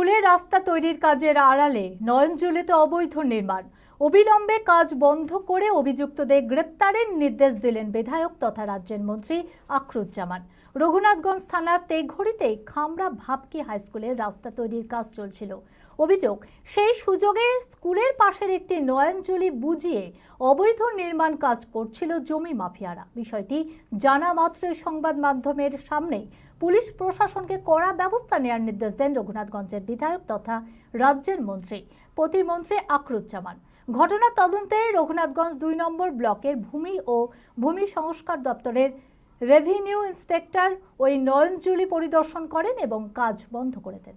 স্কুলের রাস্তা তৈরির কাজের আড়ালে নয়নজুলিতে অবৈধ নির্মাণ। অবিলম্বে কাজ বন্ধ করে অভিযুক্তদের গ্রেপ্তারের নির্দেশ দিলেন বিধায়ক তথা রাজ্যের মন্ত্রী আখরুজ্জামান। রঘুনাথগঞ্জ থানার তেঘড়িতে খামড়া ভাবকি হাই স্কুলের রাস্তা তৈরির কাজ চলছিল। অভিযোগ, সেই সুযোগে স্কুলের পাশের একটি নয়নজুলি বুঝিয়ে অবৈধ নির্মাণ কাজ করছিল জমি মাফিয়ারা। বিষয়টি জানা মাত্রই সংবাদ মাধ্যমের সামনে পুলিশ প্রশাসনকে কড়া ব্যবস্থা নেওয়ার নির্দেশ দেন রঘুনাথগঞ্জের বিধায়ক তথা রাজ্যের মন্ত্রী, প্রতিমন্ত্রী আকরুজ্জামান ঘটনার তদন্তে রঘুনাথগঞ্জ দুই নম্বর ব্লকের ভূমি ও ভূমি সংস্কার দপ্তরের রেভিনিউ ইন্সপেক্টর ওই নয়নজুলি পরিদর্শন করেন এবং কাজ বন্ধ করে দেন।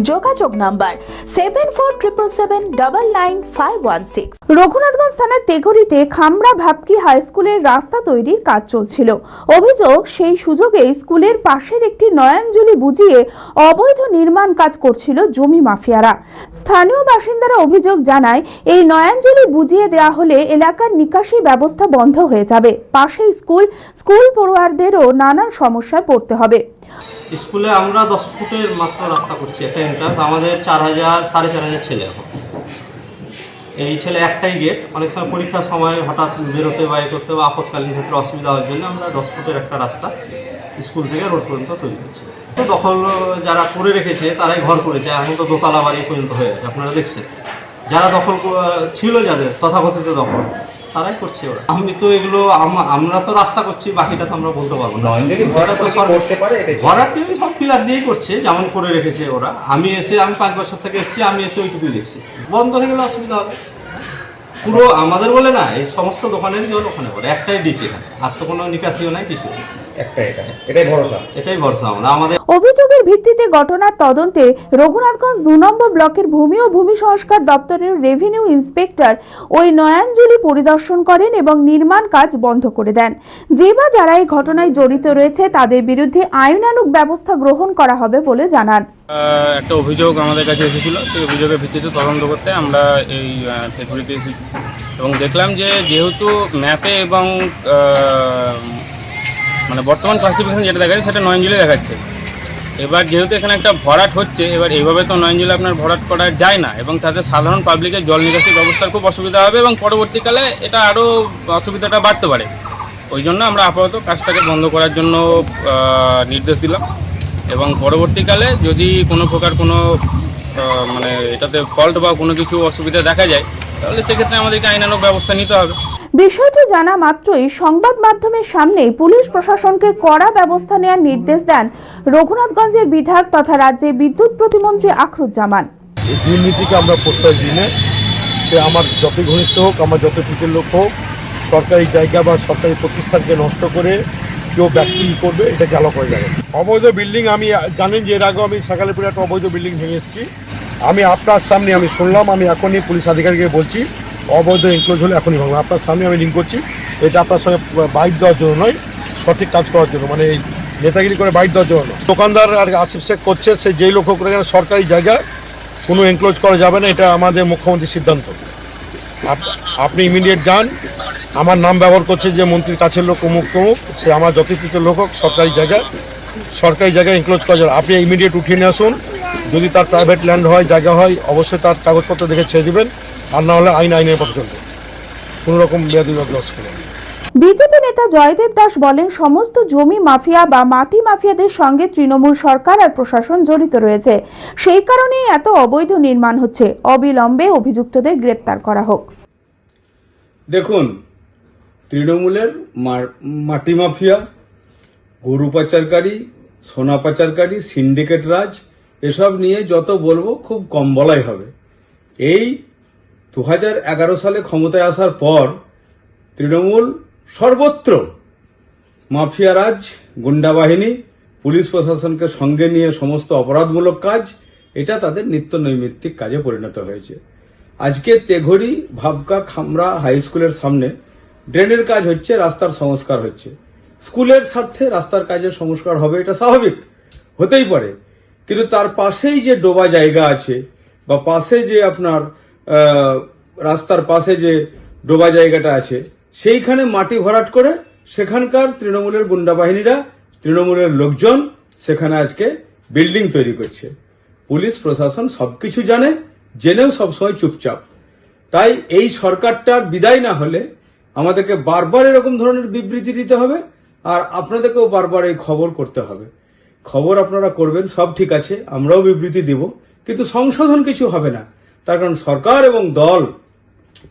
যোগাযোগ number seven four triple seven double nine five one six Raghunathganj থানার তেঘড়িতে খামড়া ভাবকি হাই স্কুলের রাস্তা তৈরির কাজ চলছিল। অভিযোগ, সেই সুযোগে স্কুলের পাশের একটি নয়নজুলি বুঝিয়ে অবৈধ নির্মাণ কাজ করছিল জমি মাফিয়ারা। স্থানীয় বাসিন্দারা অভিযোগ জানায়, এই নয়নজুলি বুঝিয়ে দেওয়া হলে এলাকার নিকাশি ব্যবস্থা বন্ধ হয়ে যাবে। পাশে স্কুল স্কুল পড়ুয়ারদেরও নানান সমস্যায় পড়তে হবে। স্কুলে আমরা দশ ফুটের মাত্র রাস্তা করছি একটা এন্ট্রান্স আমাদের চার হাজার, সাড়ে চার হাজার ছেলে এখন। এই ছেলে একটাই গেট অনেক সময় পরীক্ষার সময় হঠাৎ বেরোতে বা এ করতে বা আপৎকালীন ক্ষেত্রে অসুবিধা হওয়ার জন্য আমরা দশ ফুটের একটা রাস্তা স্কুল থেকে রোড পর্যন্ত তৈরি করছি। তো দখল যারা করে রেখেছে, তারাই ঘর করেছে, এখন তো দোতলা বাড়ি পর্যন্ত হয়ে গেছে, আপনারা দেখছেন। যারা দখল ছিল যাদের, তথাকথিত দখল। তারাই করছে ওরা। আমি তো এগুলো আম- আমরা তো রাস্তা করছি বাকিটা তো আমরা বলতে পারব না। ভরাট সব পিলার দিয়েই করছে যেমন করে রেখেছে ওরা। আমি এসে আমি পাঁচ বছর থেকে এসেছি আমি এসে ওইটুকুই দেখছি। বন্ধ হয়ে গেলে অসুবিধা হবে। পুরো আমাদের বলে না এই সমস্ত দোকানের জল ওখানে করে একটাই ডিচ এখানে। আর তো কোনো নিকাশিও নাই কিছু নেই। এটা। এটাই ভরসা। এটাই ভরসা আমাদের। আমাদের অভিযোগের ভিত্তিতে ঘটনার তদন্তে রঘুনাথগঞ্জ দু নম্বর ব্লকের ভূমি ও ভূমি সংস্কার দপ্তরের রেভিনিউ ইন্সপেক্টর ওই নয়াঞ্জলি পরিদর্শন করেন এবং নির্মাণ কাজ বন্ধ করে দেন। যে বা যারা এই ঘটনায় জড়িত রয়েছে তাদের বিরুদ্ধে আইনানুগ ব্যবস্থা গ্রহণ করা হবে বলে জানান। একটা অভিযোগ আমাদের কাছে এসেছিল। সেই অভিযোগের ভিত্তিতে তদন্ত করতে আমরা এই ফেসবুকে এসেছি। এবং দেখলাম যে যেহেতু ম্যাপে এবং মানে বর্তমান ক্লাসিফিকেশন যেটা দেখা যাচ্ছে সেটা নয়নজুলি দেখাচ্ছে। এবার যেহেতু এখানে একটা ভরাট হচ্ছে, এবার এইভাবে তো নয়নজুলি আপনার ভরাট করা যায় না এবং তাতে সাধারণ পাবলিকের জল নিকাশি ব্যবস্থার খুব অসুবিধা হবে এবং পরবর্তীকালে এটা আরও অসুবিধাটা বাড়তে পারে। ওই জন্য আমরা আপাতত কাজটাকে বন্ধ করার জন্য নির্দেশ দিলাম এবং পরবর্তীকালে যদি কোনো প্রকার কোনো মানে এটাতে ফল্ট বা কোনো কিছু অসুবিধা দেখা যায়, তাহলে সেক্ষেত্রে আমাদেরকে আইনানুগ ব্যবস্থা নিতে হবে। বিষয়টি জানা মাত্রই সংবাদ মাধ্যমের সামনে পুলিশ প্রশাসনকে কড়া ব্যবস্থা নেওয়ার নির্দেশ দেন রঘুনাথগঞ্জের বিধায়ক তথা রাজ্যের বিদ্যুৎ প্রতিমন্ত্রী আখরুজ্জামান। এই দুর্নীতিকে আমরা প্রশ্রয় দিই না। সে আমার যত ঘনিষ্ঠ হোক আমার যত পিতের লোক হোক সরকারি জায়গা বা সরকারি প্রতিষ্ঠানকে নষ্ট করে কেউ ব্যক্তি করবে এটাকে আলো করে যাবে। অবৈধ বিল্ডিং আমি জানেন যে এর আগেও আমি সকালেপুরে একটা অবৈধ বিল্ডিং ভেঙে এসেছি আমি আপনার সামনে আমি শুনলাম আমি এখনই পুলিশ আধিকারিককে বলছি অবৈধ এনক্লোজ হলে এখনই ভাঙবো। আপনার সামনে আমি লিঙ্ক করছি। এটা আপনার সঙ্গে বাইক দেওয়ার জন্য নয়, সঠিক কাজ করার জন্য। মানে এই নেতাগিরি করে বাইক দেওয়ার জন্য। দোকানদার আর আসিফ শেখ করছে, সে যেই লোক হোক না কেন সরকারি জায়গা কোনো এনক্লোজ করা যাবে না, এটা আমাদের মুখ্যমন্ত্রীর সিদ্ধান্ত। আপনি ইমিডিয়েট যান। আমার নাম ব্যবহার করছে যে মন্ত্রীর কাছের লোক, অমুক তমুক, সে আমার যথেষ্ট লোক হোক, সরকারি জায়গায় সরকারি জায়গায় এনক্লোজ করা যাবে আপনি ইমিডিয়েট উঠিয়ে নিয়ে আসুন। যদি তার প্রাইভেট ল্যান্ড হয়, জায়গা হয়, অবশ্যই তার কাগজপত্র দেখে ছেড়ে দিবেন। আর না হলে আইন আইনের পথে চলবে। কোনো রকম মেয়াদি লস করে বিজেপি নেতা জয়দেব দাস বলেন সমস্ত জমি মাফিয়া বা মাটি মাফিয়াদের সঙ্গে তৃণমূল সরকার আর প্রশাসন জড়িত রয়েছে। সেই কারণেই এত অবৈধ নির্মাণ হচ্ছে। অবিলম্বে অভিযুক্তদের গ্রেপ্তার করা হোক। দেখুন তৃণমূলের মা- মাটি মাফিয়া গরু পাচারকারী সোনা পাচারকারী সিন্ডিকেট রাজ এসব নিয়ে যত বলব খুব কম বলাই হবে। এই দু সালে ক্ষমতায় আসার পর তৃণমূল সর্বত্র মাফিয়া রাজ, গুন্ডা বাহিনী, পুলিশ প্রশাসনকে সঙ্গে নিয়ে সমস্ত অপরাধমূলক কাজ, এটা তাদের নিত্য নৈমিত্তিক কাজে পরিণত হয়েছে। আজকে তেঘড়ি, ভাবকা, খামরা হাই স্কুলের সামনে ড্রেনের কাজ হচ্ছে, রাস্তার সংস্কার হচ্ছে। স্কুলের স্বার্থে রাস্তার কাজের সংস্কার হবে, এটা স্বাভাবিক, হতেই পারে। কিন্তু তার পাশেই যে ডোবা জায়গা আছে, বা পাশে যে আপনার রাস্তার পাশে যে ডোবা জায়গাটা আছে, সেইখানে মাটি ভরাট করে সেখানকার তৃণমূলের গুন্ডা বাহিনীরা, তৃণমূলের লোকজন সেখানে আজকে বিল্ডিং তৈরি করছে। পুলিশ, প্রশাসন সবকিছু জানে, জেনেও সবসময় চুপচাপ। তাই এই সরকারটার বিদায় না হলে আমাদেরকে বারবার এরকম ধরনের বিবৃতি দিতে হবে, আর আপনাদেরকেও বারবার এই খবর করতে হবে। খবর আপনারা করবেন, সব ঠিক আছে, আমরাও বিবৃতি দিব, কিন্তু সংশোধন কিছু হবে না। তার কারণ সরকার এবং দল,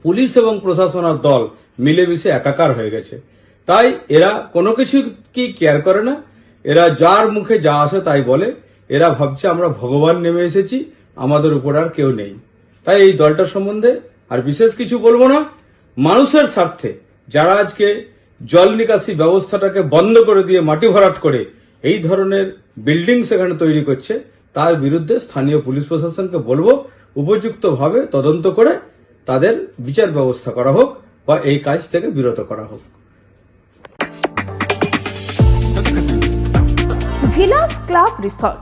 পুলিশ এবং প্রশাসন আর দল মিলেমিশে একাকার হয়ে গেছে। তাই এরা কোনো কিছু কি কেয়ার করে না। এরা যার মুখে যা আসে তাই বলে। এরা ভাবছে আমরা ভগবান নেমে এসেছি, আমাদের উপর আর কেউ নেই। তাই এই দলটার সম্বন্ধে আর বিশেষ কিছু বলব না। মানুষের স্বার্থে যারা আজকে জল নিকাশি ব্যবস্থাটাকে বন্ধ করে দিয়ে মাটি ভরাট করে এই ধরনের বিল্ডিং সেখানে তৈরি করছে, তার বিরুদ্ধে স্থানীয় পুলিশ প্রশাসনকে বলব উপযুক্তভাবে তদন্ত করে তাদের বিচার ব্যবস্থা করা হোক বা এই কাজ থেকে বিরত করা হোক। Vilas club resort.